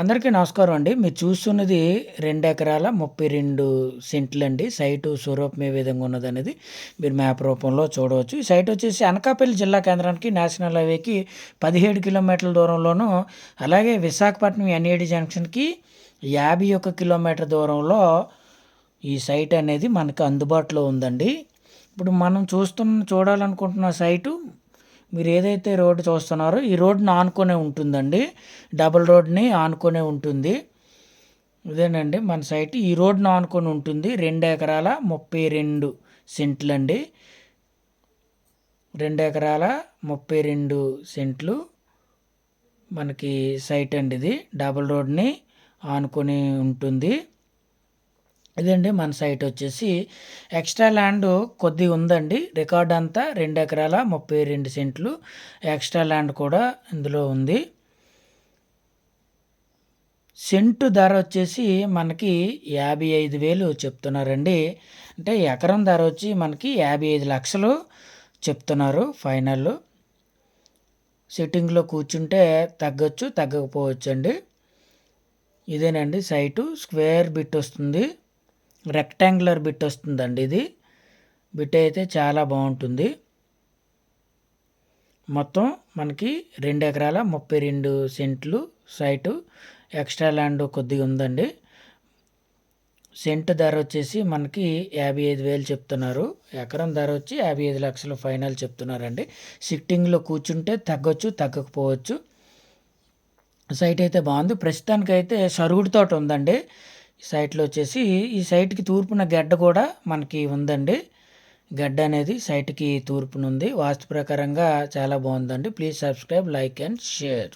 అందరికీ నమస్కారం అండి. మీరు చూస్తున్నది రెండు ఎకరాల ముప్పై రెండు సెంట్లు అండి సైటు స్వరూపం ఏ విధంగా ఉన్నది అనేది మీరు మ్యాప్ రూపంలో చూడవచ్చు. ఈ సైట్ వచ్చేసి అనకాపల్లి జిల్లా కేంద్రానికి నేషనల్ హైవేకి పదిహేడు కిలోమీటర్ల దూరంలోను అలాగే విశాఖపట్నం ఎన్ఏడి జంక్షన్కి యాభై ఒక్క కిలోమీటర్ దూరంలో ఈ సైట్ అనేది మనకు అందుబాటులో ఉందండి. ఇప్పుడు మనం చూస్తున్న చూడాలనుకుంటున్న సైటు మీరు ఏదైతే రోడ్డు చూస్తున్నారో ఈ రోడ్ని ఆనుకొనే ఉంటుందండి. డబుల్ రోడ్ని ఆనుకొనే ఉంటుంది. ఇదేనండి మన సైట్. ఈ రోడ్ను ఆనుకొని ఉంటుంది రెండు ఎకరాల ముప్పై రెండు సెంట్లు అండి రెండు ఎకరాల ముప్పై రెండు సెంట్లు మనకి సైట్ అండి ఇది. డబుల్ రోడ్ని ఆనుకొని ఉంటుంది. ఇదండి మన సైట్ వచ్చేసి ఎక్స్ట్రా ల్యాండ్ కొద్దిగా ఉందండి. రికార్డ్ అంతా రెండు ఎకరాల ముప్పై రెండు సెంట్లు ఎక్స్ట్రా ల్యాండ్ కూడా ఇందులో ఉంది. సెంటు ధర వచ్చేసి మనకి యాభై ఐదు వేలు చెప్తున్నారండి. అంటే ఎకరం ధర వచ్చి మనకి యాభై ఐదు లక్షలు చెప్తున్నారు ఫైనల్. సిట్టింగ్లో కూర్చుంటే తగ్గొచ్చు తగ్గకపోవచ్చు అండి ఇదేనండి సైటు స్క్వేర్ బిట్ వస్తుంది. రెక్టాంగులర్ బిట్ వస్తుందండి ఇది. బిట్ అయితే చాలా బాగుంటుంది. మొత్తం మనకి రెండు ఎకరాల ముప్పై రెండు సెంట్లు సైటు ఎక్స్ట్రా ల్యాండ్ కొద్దిగా ఉందండి. సెంట్ ధర వచ్చేసి మనకి యాభై ఐదు వేలు చెప్తున్నారు. ఎకరం ధర వచ్చి యాభై ఐదు లక్షలు ఫైనల్ చెప్తున్నారండి. సిట్టింగ్లో కూర్చుంటే తగ్గొచ్చు తగ్గకపోవచ్చు. సైట్ అయితే బాగుంది. ప్రస్తుతానికైతే సరుగుడు తోట ఉందండి. సైట్లో వచ్చేసి ఈ సైట్కి తూర్పున గడ్డ కూడా మనకి ఉందండి. గడ్డ అనేది సైట్కి తూర్పున ఉంది వాస్తు ప్రకారంగా చాలా బాగుందండి. Please subscribe like and share.